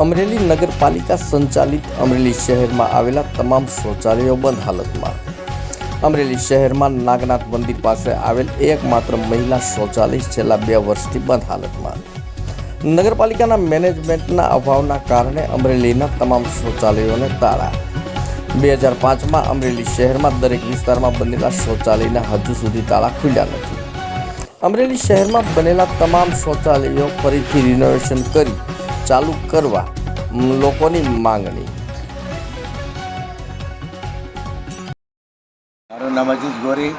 અમરેલી નગરપાલિકા સંચાલિત અમરેલી શહેરમાં આવેલા તમામ શૌચાલયો બંધ હાલતમાં. અમરેલી શહેરમાં નાગનાથ મંદિર પાસે આવેલ એકમાત્ર મહિલા શૌચાલય છેલ્લા બે વર્ષથી બંધ હાલતમાં. નગરપાલિકાના મેનેજમેન્ટના અભાવના કારણે અમરેલીના તમામ શૌચાલયોને તાળા. બે હજાર પાંચમાં અમરેલી શહેરમાં દરેક વિસ્તારમાં બનેલા શૌચાલયના હજુ સુધી તાળા ખુલ્યા નથી. અમરેલી શહેરમાં બનેલા તમામ શૌચાલયો ફરીથી રિનોવેશન કરી ચાલુ કરવા લોકોની માંગણી. મારું નામ અજીત ગોરી.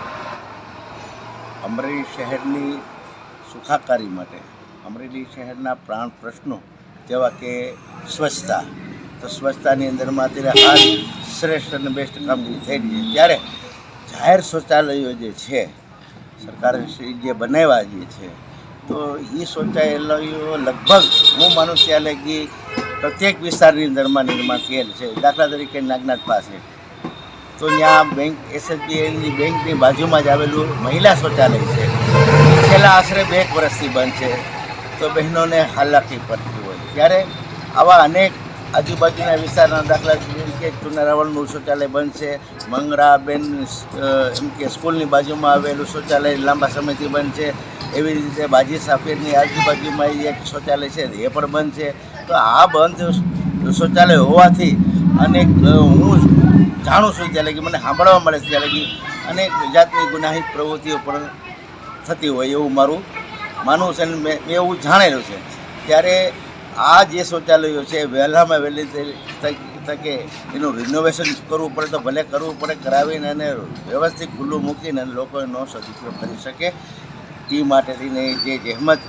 અમરેલી શહેરની સુખાકારી માટે. અમરેલી શહેરના પ્રાણ પ્રશ્નો જેવા કે સ્વચ્છતા. તો સ્વચ્છતાની અંદરમાં અત્યારે હાલ શ્રેષ્ઠ અને બેસ્ટ કામગીરી થઈ રહી છે. ત્યારે જાહેર શૌચાલયો જે છે, સરકારે જે બનાવ્યા જે છે તો એ શૌચાલયો લગભગ હું માનું ત્યાં લગી પ્રત્યેક વિસ્તારની અંદરમાં નિર્માણ થયેલ છે. દાખલા તરીકે નાગનાથ પાસે. તો ત્યાં બેંક એસએસબીઆઈની બેંકની બાજુમાં જ આવેલું મહિલા શૌચાલય છે. છેલ્લા આશરે બે એક વર્ષથી બંધ છે. તો બહેનોને હાલાકી પડતી હોય. ત્યારે આવા અનેક આજુબાજુના વિસ્તારના દાખલા તરીકે ચુનારાવળનું શૌચાલય બંધ છે મંગળાબેન એમ કે સ્કૂલની બાજુમાં આવેલું શૌચાલય લાંબા સમયથી બંધ છે એવી રીતે બાજી સાફેરની આજુબાજુમાં એક શૌચાલય છે, એ પણ બંધ છે તો આ બંધ શૌચાલય હોવાથી અનેક હું જાણું છું ત્યારે કે મને સાંભળવા મળે છે ત્યારે કે અનેક જાતની ગુનાહિત પ્રવૃત્તિઓ પણ થતી હોય એવું મારું માનવું છે અને મેં એવું જાણેલું છે. ત્યારે આ જે શૌચાલયો છે વહેલામાં વહેલી તકે એનું રિનોવેશન કરવું પડે તો ભલે કરવું પડે, કરાવીને અને વ્યવસ્થિત ખુલ્લું મૂકીને લોકો એનો સદુપયોગ કરી શકે. એ માટે થઈને જે જહેમત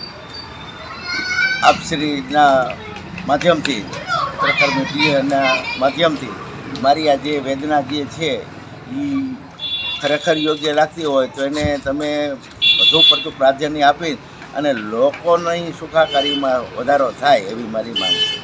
આપશ્રીના માધ્યમથી પત્રકાર મીડિયાના માધ્યમથી મારી આ જે વેદના જે છે એ ખરેખર યોગ્ય લાગતી હોય તો એને તમે વધુ પડતું પ્રાધાન્ય આપી અને લોકોની સુખાકારીમાં વધારો થાય એવી મારી માંગ છે.